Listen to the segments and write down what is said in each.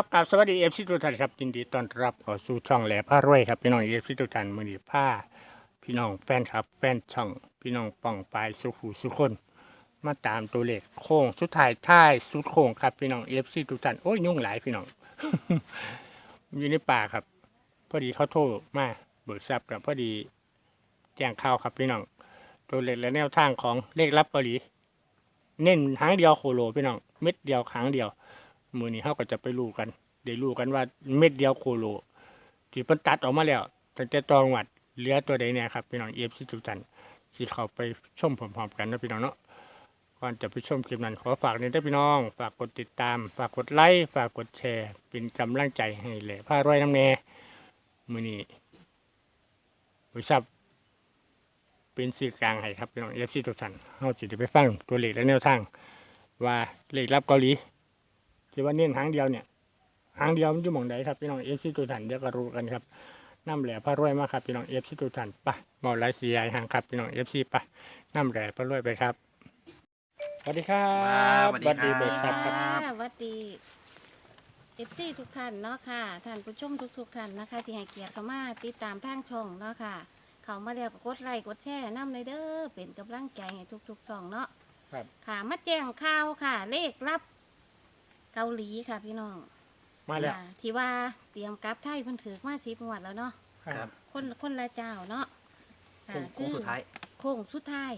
ครับกราบสวัสดีเอฟซีทุกท่านครับยินดีต้อนรับเข้าสู่ช่องแหลพารวยครับพี่น้องเอฟซีทุกท่านมือนี้ผ้าพี่น้องแฟนครับ แฟนช่องพี่น้องป่องปลายสุขูสุคน มาตามตัวเลขโค้งสุดท้ายท้ายสุดโค้งครับพี่น้องเอฟซีทุกท่านโอ้ยยุ่งหลายพี่น้องอยู่ในป่าครับ พอดีเขาโทรมาเบิกทรัพย์กับพอดีแจ้งข่าวครับพี่น้องตัวเลขและแนวทางของเลขลับเกาหลีเน้นหางเดียวโคโลพี่น้องเม็ดเดียวหางเดียว มือนี้เขาก็จะไปรู้กันได้รู้กันว่าเม็ดเดียวโคโลที่เพิ่นตัดออกมาแล้วตั้งแต่ตองวัดเหลือตัวใดเนี่ยครับพี่น้องเอฟซีทุกท่านสิเข้าไปชมพร้อมๆกันนะพี่น้องเนาะก่อนจะไปชมคลิปนั้นขอฝากนี่ด้พี่น้อง ฝากกดติดตาม ฝากกดไลค์ฝากกดแชร์ เป็นกำลังใจให้แหละผ้ารวยน้ำแน่มือนี้บริษัทเป็นสื่อกลางให้ครับพี่น้องเอฟซีทุกท่านเราจะไปฟังตัวเลขและแนวทางว่าเลขลับเกาหลี ที่ว่าเน้นหางเดียวเนี่ยหางเดียวมันอยู่หมองใดครับพี่น้องเอฟซีตัวทันเดี๋ยวก็รู้กันครับน้ำแหล่พระรวยมากครับพี่น้องเอฟซีตัวทันไปหมอไลฟ์สีใหญ่หางครับพี่น้องเอฟซีไปน้ำแหล่พระรวยไปครับสวัสดีครับสวัสดีครับเบิกทรัพย์ครับสวัสดีเอฟซีทุกท่านเนาะค่ะท่านผู้ชมทุกๆท่านนะคะ ที่ให้เกียรติเข้ามาติดตามทางช่องเนาะค่ะ เขามาแล้วก็กดไลค์กดแชร์น้ำเลยเด้อเป็นกำลังใจให้ทุกๆช่องเนาะครับค่ะมาแจ้งข่าวค่ะ เลขรับ เกาหลีค่ะพี่น้องมาแล้วค่ะที่ว่าเตรียมกลับไทยเพิ่นถือมาสิบงวดแล้วเนาะครับคนคนละเจ้าเนาะค่ะโค้งโค้งสุดท้ายโค้งสุดท้าย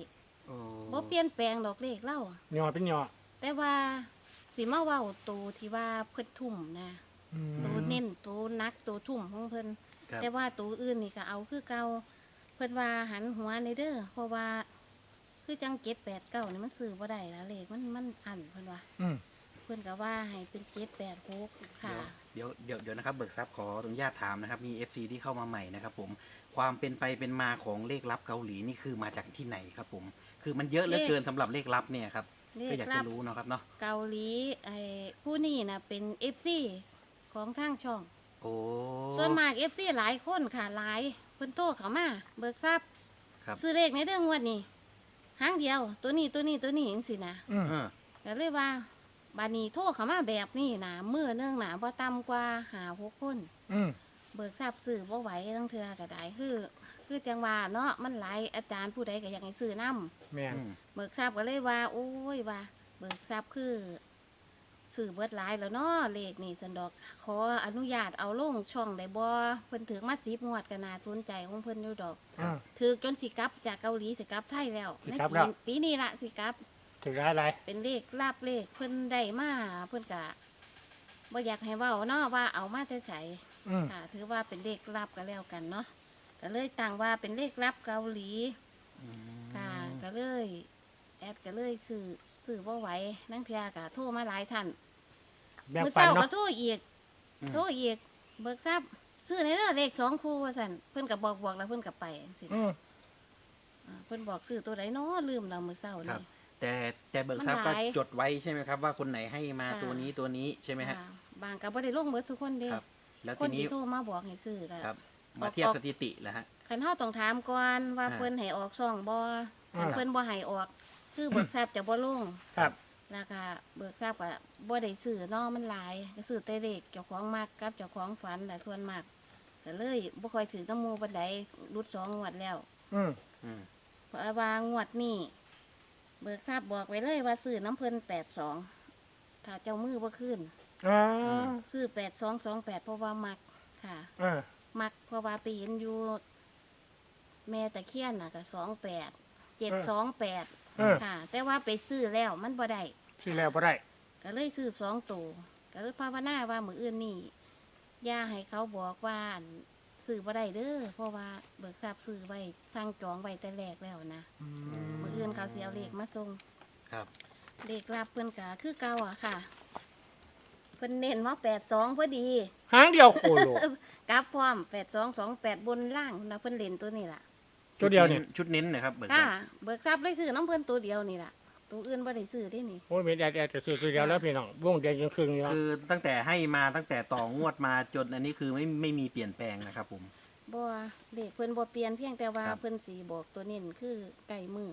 โอ้บ่เปลี่ยนแปลงดอกเลขเล่า ยอเป็นยอแต่ว่าสิมาเว้าตัวที่ว่าเพิ่นทุ่มนะอืมตัวเน้นตัวนักตัวทุ่มของเพิ่น ครับแต่ว่าตัวอื่นนี่ก็เอาคือเก่าเพิ่นว่าหันหัวในเด้อเพราะว่า คือจังเจ็ดแปดเก้านี่มันซื้อบ่ได้แล้วเลขมันมันอันเพิ่นว่าอืม เพิ่นก็ว่าให้เป็นเจ็ดแปดหกค่ะ เดี๋ยวเดี๋ยวเดี๋ยวนะครับเบิกทรัพย์ขออนุญาตถามนะครับ มี FC ที่เข้ามาใหม่นะครับผมความเป็นไปเป็นมาของเลขลับเกาหลีนี่คือมาจากที่ไหนครับผม คือมันเยอะเหลือเกินสำหรับเลขลับเนี่ยครับเลก็ขอยากลัจะบรู้เนาะครับเนาะเกาหลีไอ้ผู้นี่นะเป็น FC ของทางช่อง โอ้ส่วนมาก FC หลายคนค่ะหลายเพิ่นโตเข้ามาเบิกทรัพย์ครับซื้อเลขในเรื่องงวดนี้หางเดียว ตัวนี้ตัวนี้ตัวนี้จังซี่นะอืม เออก็เลยว่า บานี้โทรเข้ามาแบบนี้นะมือเนื่องหนาบ่ต่ำกว่าหาหกคน อืมเบิกทราบซื้อบ่ไหวตั้งเทื่อก็ได้คือ คือจังว่าเนาะมันหลายอาจารย์ผู้ใดก็อยากให้ซื้อนํแม่นอืมเบิกทราบก็เลยว่า โอ้ยว่าเบิกทราบคือซื้อเบิดหลายแล้วเนาะเลขนี่สันดอกขออนุญาตเอาลงช่องได้บ่เพิ่นถึงมา10งวดก็น่าสนใจของเพิ่นอยู่ดอก อ่า ถือจนสิกลับจากเกาหลีสิกลับไทยแล้วสิในกลับปีแล้ว ปีนี้ละสิกลับ ถือได้อะไรเป็นเลขลาบเลขเพิ่นได้มาเพิ่นกะบ่อยากให้เว้าเนาะว่าเอามาแต่ใสอืมค่ะ ถือว่าเป็นเลขลับก็แล้วกันเนาะก็เลยตั้งว่าเป็นเลขลับเกาหลีอืมค่ะก็เลย แอดก็เลยสื่อสื่อบ่ไหวนั่งเทียกะโทรมาหลายท่านแบ่งมื้อปันเช้าก็เนาะ โทรอีก อืม โทรอีก เบิกทรัพย์ซื้อในเด้อเลขสองคู่ว่าซั่นเพิ่นก็บอกบอกแล้วเพิ่นก็ไปจังซี่อืม อ่าเพิ่นบอกซื้อตัวใดเนาะลืมแล้วมื้อเช้าครันี่บ แต่แต่เบิกทรัพย์มันก็หลาย จดไว้ใช่ไหมครับ ว่าคนไหนให้มาค่ะตัวนี้ตัวนี้ใช่ไหมฮะค่ะบางก็บ่ได้ลงเบิดทุกคนเด้ครับ แล้วคทีนนี้ที่โทรมาบอกให้ซื้อก็ ครับมาเทียบสถิติแล้วฮะ คันเฮาต้องถามก่อนว่าอ่า เพิ่นให้ออกซ่องบ่คันอ่าเพิ่นบ่ให้ออก คือเบิกทรัพย์จะบ่ลงครับ แล้วก็เบิกทรัพย์ก็บ่ได้ซื้อเนาะมันหลายก็ซื้อแต่เลขเจ้าของมักกับเจ้าของฝันแต่ส่วนมากก็เลยบ่ค่อยถือน้ำหมู่ปานใดรุดสองงวดแล้ว อืมอืม เพราะว่างวดนี้ เบิกทรัพย์บอกไว้เลยว่าซื้อน้ำเพิ่น82ถ้าเจ้ามือบ่ขึ้นอ่าซื้อ8228เพราะว่ามักค่ะอ่ามักเพราะว่าไปเห็นอยู่แม่ตะเคียนน่ะก็สองแปดเจ็ดสองแปดเออค่ะ แต่ว่าไปซื้อแล้วมันบ่ได้สิแล้วบ่ได้ก็เลยซื้อสองตัวก็เลยภาวนาว่ามืออื่นนี่อย่าให้เขาบอกว่าอั่นซื้อบ่ได้เด้อเพราะว่าเบิกทราบซื้อไว้สร้างจองไว้แต่แรกแล้วนะ อืมืออื่น เขาเสียเลขมาส่งครับ เลขรับเพิ่นกะคือเก่าอะค่ะ เพิ่นเน้นว่าแปดสองพอดีหางเดียวโคโลกลับพร้อมแปดสองสองแปดบนล่างนะเพิ่นเล่นตัวนี้ล่ะตัวเดียวเนี่ยชุดเน้นนะครับเบิกทค่ะรัพย์เบิกทรัพย์เลยซื้อน้ำเพิ่นตัวเดียวนี่ล่ะตัวอื่นบ่ได้ซื้อได้นี่โอ้ยมีแดดแดดจะซื้อตัวเดียวแล้วพี่น้องวงเดียวยังครึ่งอยู่คือตั้งแต่ให้มาตั้งแต่ต่องวดมาจนอันนี้คือไม่ไม่มีเปลี่ยนแปลงนะครับผมบ่เลขเพิ่นบ่เปลี่ยนเพียงแต่ว่าครับเพิ่นสีบอกตัวเน้นคือไก่มือ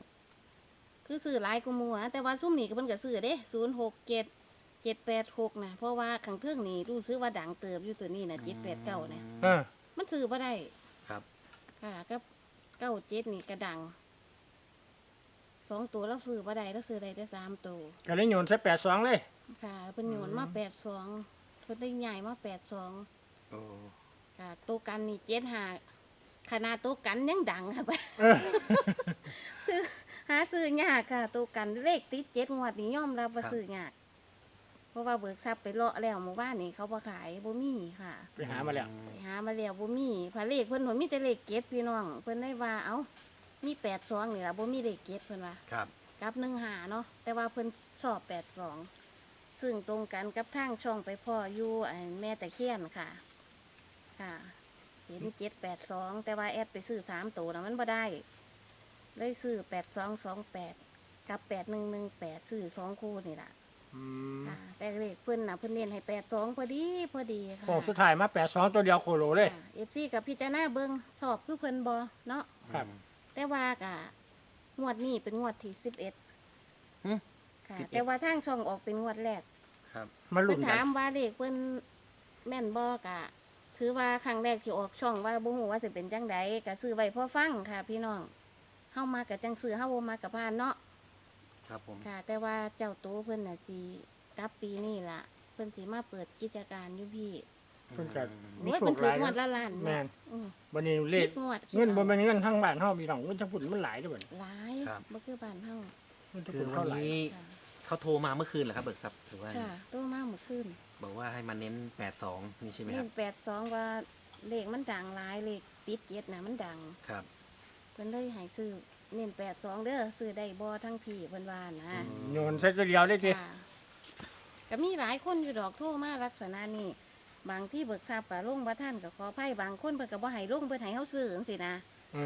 คือซื้อหลายกว่าหมู่อะแต่ว่าซุ่มนี่ก็เพิ่นก็ซื้อเด้067เจ็ดแปดหกนะเพราะว่าขังเทืองนี่รู้ซื้อว่าดังเติบอยู่ตัวนี้นะเจ็ดแปดเก้าเนี่ยเออ มันซื้อบ่ได้ครับ ค่ะก็เก้าเจ็ดนี่กระดังสองตัวแล้วซื้อบ่ได้แล้วซื้อได้แต่สามตัวก็เลยโยนใส่แปดสองเลย ค่ะเป็นโยนมาแปดสองเพิ่นได้ใหญ่มาแปดสองโอ้ค่ะตัวกันนี่เจ็ดหาขนาดตัวกันยังดังค่ะเออ ซื้อ หาซื้อยากค่ะตัวกันเลขติดเจ็ดงวดนี่ย่อมรับว่าซื้อยาก เพราะว่าเบิกทรัพย์ไปเลาะแล้วหมู่บ้านนี่เขาบ่ขายบ่มีค่ะ ไปหามาแล้ว ไปหามาแล้วบ่มีพาเลขเพิ่นบ่มีแต่เลขเก็ดพี่น้อง เพิ่นได้ว่าเอ้ามีแปดสองนี่ล่ะบ่มีเลขเก็ดเพิ่นว่าครับ กับหนึ่งหาเนาะแต่ว่าเพิ่นชอบแปดสองซึ่งตรงกันกับทางช่องไปพ่ออยู่ไอ้แม่ตะเคียนค่ะ ค่ะ เห็นเจ็ดแปดสองแต่ว่าแอดไปซื้อสามตัวนะมันบ่ได้ เลยซื้อแปดสองสองแปดกับแปดหนึ่งหนึ่งแปดซื้อสองคู่นี่ล่ะอืมค่ะแต่เลขเพิ่นน่ะเพิ่นเน้นให้แปดสองพอดีพอดีค่ะของสุดท้ายมาแปดสองตัวเดียวโคโลเลย เอฟซีกับพี่จาน้าเบิงสอบคือเพิ่นบอเนาะครับ แต่ว่ากะงวดนี้เป็นงวดที่สิบเอ็ดหึค่ะ 11 แต่ว่าทางช่องออกเป็นงวดแรก ครับ มาเพิ่ลุ้นนกัถานมว่าเลขเพิ่นแม่นบอกะ ถือว่าครั้งแรกที่ออกช่องว่าบ่ฮู้ว่าสิเป็นจังใดก็ซื้อไว้พอฟังค่ะ พี่น้อง เฮามากับจังซื้อเฮาบ่มากับพานเนาะครับผมค่ะ แต่ว่าเจ้าตัวเพิ่นน่ะสิกลับปีนี้ล่ะ เพิ่นสิมาเปิดกิจการอยู่พี่เพิ่นก็มีโอ้ยโชเพิ่คนถือหลายงวดนะละล้านแม่นอืมวันนี้เลขคิดงวดคิดเงินอาบ่แม่นเงินทั้งบ้านเฮาพี่น้องเงินทั้งฝุ่นมันหลายเด้อบัดนี้หลายบ่คือบ้านเฮาเงินทั้งคือฝุ่นวัเข้านหลาย นี้ค่ะเขาโทรมาเมื่อคืนเหรอครับเบิกทรัพย์หรือว่าค่ะตัวมากเมื่อคืน บอกว่าให้มาเน้นแปดสองนี่ใช่ไหมคเล่รับนแปดสองว่าเลขมันดังหลายเลขติดเจ็ดน่ะมันดัง ครับเพิ่นเลยให้ซื้อเน้นแปดสองเด้อซื้อได้บ่ทั้งพี่เพิ่นว่านะอืมโยนใส่ตัวเดียวเลยสิค่ะก็มีหลายคนอยู่ดอกโทรมาลักษณะนี้บางที่เบิกทราบกับลงบ่ท่านก็ขออภัยบางคนเพิ่นก็บ่ให้ลงเพิ่นให้เฮาซื้อจังซี่นะอื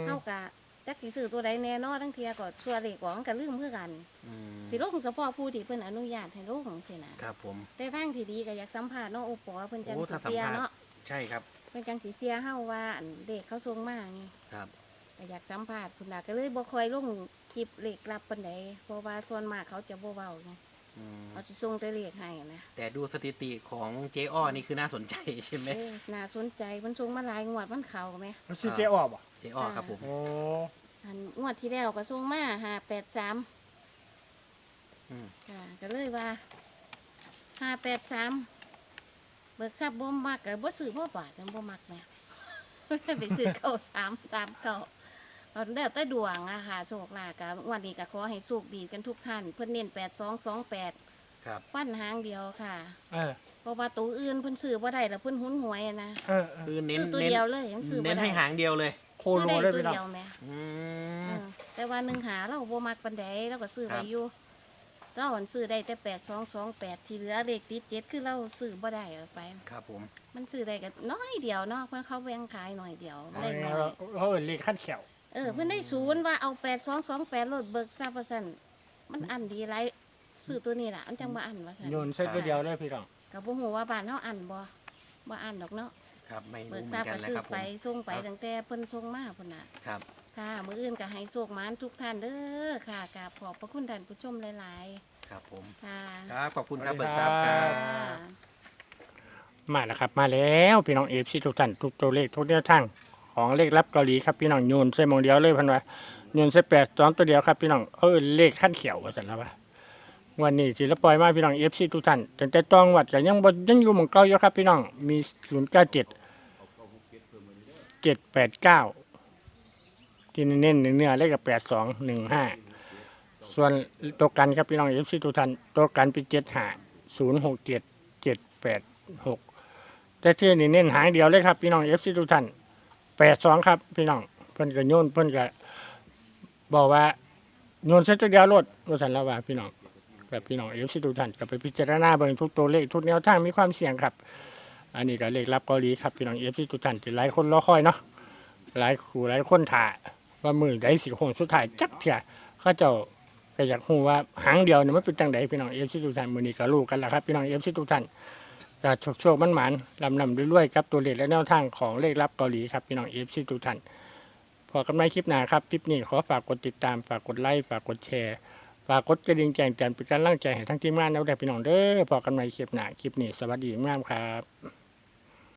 มเฮาก็จักสิซื้อตัวใดแน่เนอนทั้งเทียก็ชัวเลขของก็ลืมคือกัน อืมสิลงเฉพาะผู้ที่เพิ่นอนุญาตให้ลงจังซี่นะครับผม แต่ทางที่ดีก็อยากสัมภาษณ์เนาะโอปอเพิ่นจังโอ้สิถ้าสัมเสียภาษณ์ เนาะใช่ครับ เพิ่นจังสิเสียเฮาว่าอันเด็กเขาส่งมาไง ครับ ก็อยากสัมภาษณ์พุ่นล่ะก็เลยบ่ค่อยลงคลิปเลขลับปานใดเพราะว่าส่วนมากเขาจะบ่เว้าไงอืมเขาจะส่งแต่เลขให้นะแต่ดูสถิติของเจอ้อนี่คือน่าสนใจใช่ไหมเออน่าสนใจเพิ่นส่งมาหลายงวดมันเข้าแหมมันสิเจออกบ่เจอ้อครับผม โอ้อันงวดที่แล้วก็ส่งมา583อืม ค่ะก็เลยว่า583เบิกทรัพย์บ่มักก็บ่ซื้อบ่บาทจังบ่มักแหมไปซื้อเข้า3 3เข้า เอาแล้วแต่ดวงอะค่ะโชคลาภกับวันนี้ก็ขอให้สุขดีกันทุกท่าน เพิ่นเน้นแปดสองสองแปดครับ ฟันหางเดียวค่ะ เออเพราะว่าตัวอื่นเพิ่นซื้อบ่ได้แล้วเพิ่นหุนหวยอะนะเออเออคือเน้นซื้อตัวเน้นเดียวเลยมันซื้อบ่เน้นได้ให้หางเดียวเลยโคโลเลยซื้อพี่น้องตัวเดียวแหม่อืเอมอแต่ว่าหนึ่งหาเราบ่มักปานใดเราก็ซื้อครัไว้บอยู่เราอันซื้อได้แต่แปดสองสองแปดที่เหลือเลขติดเจ็ดคือเราซื้อบ่ได้เอาไป ครับผม มันซื้อได้ก็น้อยเดียวเนาะเพิ่นเขาแบ่งขายหน่อยเดียวเอาได้ไงน้อว่ายเขาเอิ้นเลขขั้นแขว เออ เพิ่นได้ศูนย์ว่าเอาแปดสองสองแปดรถเบิกทราบว่าซั่นมันอันดีไรซื้อตัวนี้ล่ะ มันจังบ่อันว่าซั่นโยนใส่ตัวเดียวเลยพี่น้อง ก็บ่ฮู้ว่าบ้านเฮาอันบ่บ่อันดอกเนาะครับไม่เบิรู้กเหทมืราอบนกันก็นะซื้อครับผไปม ส่งไปครับ ตั้งแต่เพิ่นส่งมาพุ่นน่ะ ครับ ค่ะ มื้ออื่นก็ให้โชคหมานทุกท่านเด้อค่ะกราบขอบพระคุณท่านผู้ชมหลายครับผม ๆ ค่ะครับ ขอบคุณครับ สวัเบิสกดีทรัพย์คครัรับบมาแล้วครับมาแล้วพี่น้องเอฟซีทุกท่านทุกตัวเลขทุกแนวทาง ของเลขลับเกาหลีครับพี่น้องโยนใส่มองเดียวเลยพันว่าโยนใส่แปดสองตัวเดียวครับพี่น้องเออเลขขั้นเขียวว่าสันแล้ววะวันนี้สิละปล่อยมาพี่น้องเอฟซีทุกท่านแต่แต่ต้องวัดก็ยังบ่ยังอยู่หมองเก่าอยู่ครับพี่น้องมีศูนย์เก้าเจ็ดเจ็ดแปดเก้าที่เน้นๆเนื้อเลขกับแปดสองหนึ่งห้าส่วนตัวกันครับพี่น้องเอฟซีทุกท่านตัวกันเป็นเจ็ดห้าศูนย์หกเจ็ดเจ็ดแปดหกแต่ชื่อนี่เน้นหางเดียวเลยครับพี่น้องเอฟซีทุกท่าน แปดสองครับ พี่น้องเพิ่นก็โยนเพิ่นก็บอกว่าโยนเส้นตัวเดียวรถว่าสันแล้วว่าพี่น้องแบบพี่น้องเอฟซีทุกท่านก็ไปพิจารณาเบิ่งทุกตัวเลขทุกแนวทางมีความเสี่ยงครับ อันนี้ก็เลขรับเกาหลีครับพี่น้องเอฟซีทุกท่านที่หลายคนรอคอยเนาะหลายคู่หลายคนถ่าว่ามือใดสิโค้งสุดท้ายจักเถี่ยเขาเจ้าก็อยากฮู้ว่าหางเดียวเนี่ยมันเป็นจังไดพี่น้องเอฟซีทุกท่านมือนี้ก็รู้กันแล้วครับพี่น้องเอฟซีทุกท่าน จะโชคโชคมันหมานลำนำด้วยๆครับตัวเลขและแนวทางของเลขลับเกาหลีครับพี่น้องเอฟซีทุกท่านพอกันในคลิปหน้าครับคลิปนี้ขอฝากกดติดตามฝากกดไลค์ฝากกดแชร์ฝากกดกระดิ่งแจ้งเตือนเป็นการร่างใจให้ทั้งทีมงานแล้วแต่พี่น้องเด้อพอกันในคลิปหน้าคลิปนี้สวัสดีมากครับ